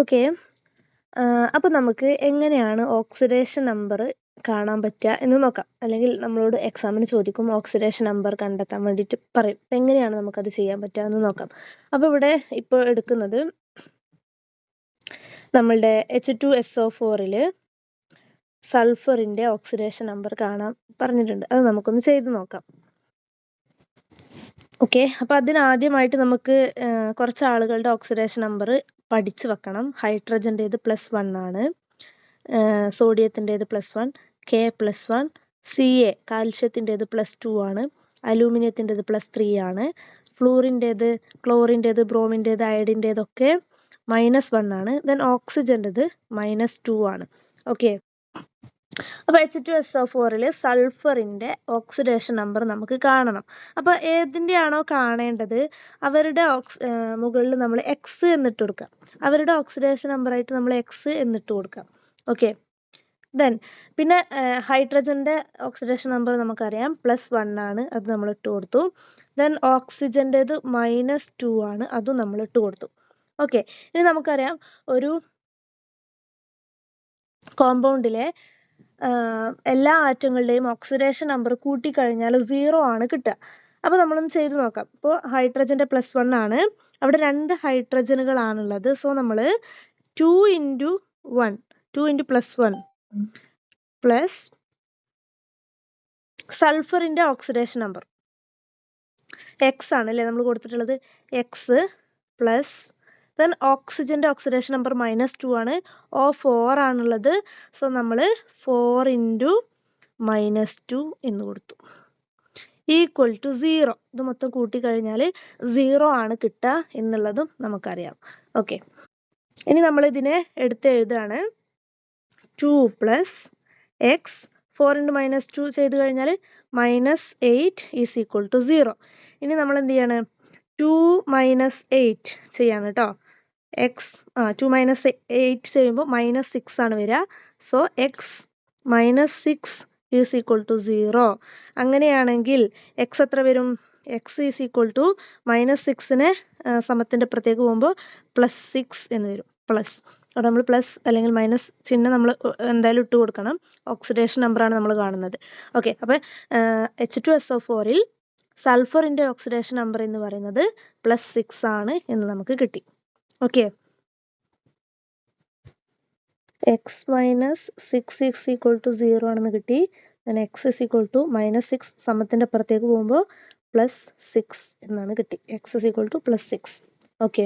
Okay അപ്പോൾ നമുക്ക് എങ്ങനെയാണ് ഓക്സിഡേഷൻ നമ്പർ കാണാൻ പറ്റുക എന്ന് നോക്കാം. അല്ലെങ്കിൽ നമ്മളോട് എക്സാമിന് ചോദിക്കും ഓക്സിഡേഷൻ നമ്പർ കണ്ടെത്താൻ വേണ്ടിയിട്ട് പറയും. എങ്ങനെയാണ് നമുക്കത് ചെയ്യാൻ പറ്റുക എന്ന് നോക്കാം. അപ്പോൾ ഇവിടെ ഇപ്പോൾ എടുക്കുന്നത് നമ്മളുടെ എച്ച് ടു എസ് ഒ ഫോറിൽ സൾഫറിന്റെ ഓക്സിഡേഷൻ നമ്പർ കാണാൻ പറഞ്ഞിട്ടുണ്ട്. അത് നമുക്കൊന്ന് ചെയ്ത് നോക്കാം. ഓക്കെ അപ്പോൾ അതിനാദ്യമായിട്ട് നമുക്ക് കുറച്ച് ആളുകളുടെ ഓക്സിഡേഷൻ നമ്പർ പഠിച്ച് വെക്കണം. ഹൈഡ്രജന്റേത് പ്ലസ് വൺ ആണ്. സോഡിയത്തിന്റേത് plus one K plus one C A കാൽഷ്യത്തിന്റേത് plus two ആണ്. അലൂമിനിയത്തിന്റേത് പ്ലസ് ത്രീ ആണ്. ഫ്ലൂറിന്റേത് ക്ലോറിന്റേത് ബ്രോമിന്റേത് അയഡിന്റേതൊക്കെ മൈനസ് വൺ ആണ്. ദെൻ ഓക്സിജന്റേത് മൈനസ് ടു ആണ്. ഓക്കെ അപ്പോൾ എച്ച് ടു എസ് ഒ ഫോറിൽ സൾഫറിന്റെ ഓക്സിഡേഷൻ നമ്പർ നമുക്ക് കാണണം. അപ്പോൾ ഏതിന്റെയാണോ കാണേണ്ടത്? അവരുടെ ഓക്സ് മുകളിൽ നമ്മൾ എക്സ് എന്നിട്ട് കൊടുക്കുക അവരുടെ ഓക്സിഡേഷൻ നമ്പറായിട്ട് നമ്മൾ എക്സ് എന്നിട്ട് കൊടുക്കുക ഓക്കെ ദെൻ പിന്നെ ഹൈഡ്രജന്റെ ഓക്സിഡേഷൻ നമ്പർ നമുക്കറിയാം. പ്ലസ് വൺ ആണ് അത് നമ്മൾ ഇട്ട് കൊടുത്തു. ദെൻ ഓക്സിജന്റേത് മൈനസ് ടു ആണ് അതും നമ്മൾ ഇട്ട് കൊടുത്തു. ഓക്കെ ഇനി നമുക്കറിയാം ഒരു കോമ്പൗണ്ടിലെ എല്ലാ ആറ്റങ്ങളുടെയും ഓക്സിഡേഷൻ നമ്പർ കൂട്ടിക്കഴിഞ്ഞാൽ സീറോ ആണ് കിട്ടുക. അപ്പോൾ നമ്മളൊന്ന് ചെയ്ത് നോക്കാം. ഇപ്പോൾ ഹൈഡ്രജന്റെ പ്ലസ് വൺ ആണ്. അവിടെ രണ്ട് ഹൈഡ്രജനുകളാണുള്ളത് സോ നമ്മൾ two into one two into plus one plus സൾഫറിന്റെ oxidation number X ആണ് അല്ലേ നമ്മൾ കൊടുത്തിട്ടുള്ളത്? എക്സ് പ്ലസ് ദെൻ ഓക്സിജന്റെ ഓക്സിഡേഷൻ നമ്പർ മൈനസ് ടു ആണ്. ഓ ഫോർ ആണുള്ളത്. സോ നമ്മൾ ഫോർ ഇന്റു മൈനസ് ടു എന്ന് കൊടുത്തു. ഈക്വൽ ടു സീറോ ഇത് മൊത്തം കൂട്ടിക്കഴിഞ്ഞാൽ സീറോ ആണ് കിട്ടുക എന്നുള്ളതും നമുക്കറിയാം. ഓക്കെ ഇനി നമ്മൾ ഇതിനെ എടുത്ത് എഴുതുകയാണ്. Two plus X four into minus two ചെയ്ത് കഴിഞ്ഞാൽ minus eight is equal to zero ഇനി നമ്മൾ എന്ത് ചെയ്യാണ്? ടു മൈനസ് എയ്റ്റ് ചെയ്യാണ് കേട്ടോ എക്സ് ആ ടു മൈനസ് എയ്റ്റ് ചെയ്യുമ്പോൾ മൈനസ് സിക്സ് ആണ് വരിക. So X minus six is equal to zero അങ്ങനെയാണെങ്കിൽ എക്സ് എത്ര വരും? X is equal to minus സിക്സിന് സമത്തിന്റെ അപ്പുറത്തേക്ക് പോകുമ്പോൾ പ്ലസ് സിക്സ് എന്ന് വരും. പ്ലസ് അവിടെ നമ്മൾ പ്ലസ് അല്ലെങ്കിൽ മൈനസ് ചിഹ്നം നമ്മൾ എന്തായാലും ഇട്ട് കൊടുക്കണം. ഓക്സിഡേഷൻ നമ്പറാണ് നമ്മൾ കാണുന്നത്. ഓക്കെ അപ്പോൾ എച്ച് ടു എസ് ഒ ഫോറിൽ സൾഫറിന്റെ ഓക്സിഡേഷൻ നമ്പർ എന്ന് പറയുന്നത് പ്ലസ് സിക്സ് ആണ് എന്ന് നമുക്ക് കിട്ടി. Okay X minus six X equal to zero ആണെന്ന് കിട്ടി. ഞാൻ X is equal to minus six സമത്തിന്റെ അപ്പുറത്തേക്ക് പോകുമ്പോൾ പ്ലസ് സിക്സ് എന്നാണ് കിട്ടി. X is equal to plus six okay